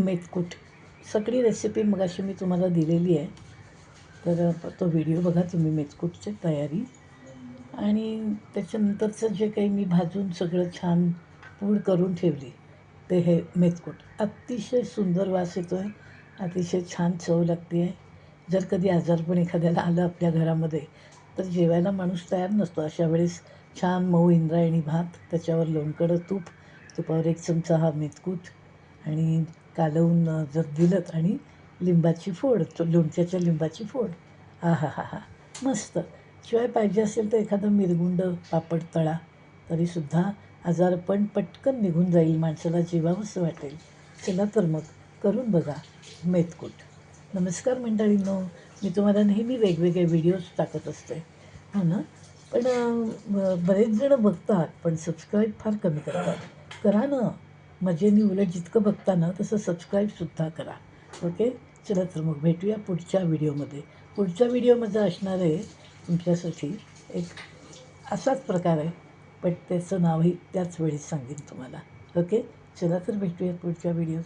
मेथकूट सगळी रेसिपी मगाशी मी तुम्हाला दिलेली आहे. तर तो व्हिडिओ बघा तुम्ही मेथकूटची तयारी. आणि त्याच्यानंतरचं जे काही मी भाजून सगळं छान पूड करून ठेवली ते हे मेतकूट. अतिशय सुंदर वास येतो आहे अतिशय छान चव लागते आहे जर कधी आजारपण एखाद्याला आलं आपल्या घरामध्ये तर जेवायला माणूस तयार नसतो. अशा वेळेस छान मऊ इंद्रायणी भात त्याच्यावर लोणकडं तूप तुपावर एक चमचा हा मेतकूट आणि कालवून जर दिलं आणि लिंबाची फोड तो लोणच्याच्या लिंबाची फोड. हा हा हा हा. मस्त. शिवाय पाहिजे असेल तर एखादं मिरगुंड पापड तळा तरीसुद्धा आजारपण पटकन निघून जाईल माणसाला जीवावंसं वाटेल. चला तर मग करून बघा मेतकूट. नमस्कार मंडळींनो. मी तुम्हाला नेहमी वेगवेगळे व्हिडिओज टाकत असते. हो ना? पण बरेच जणं बघतात पण सबस्क्राईब फार कमी करतात. करा ना. म्हणजे मजेने उलट जितकं बघता ना तसं सबस्क्राईबसुद्धा करा. ओके चला तर मग भेटूया पुढच्या व्हिडिओमध्ये. पुढच्या व्हिडिओमध्ये असणार आहे तुमच्यासाठी एक असाच प्रकार आहे. पण त्याचं नावही त्याच वेळी सांगेन तुम्हाला. ओके चला तर भेटूया पुढच्या व्हिडिओ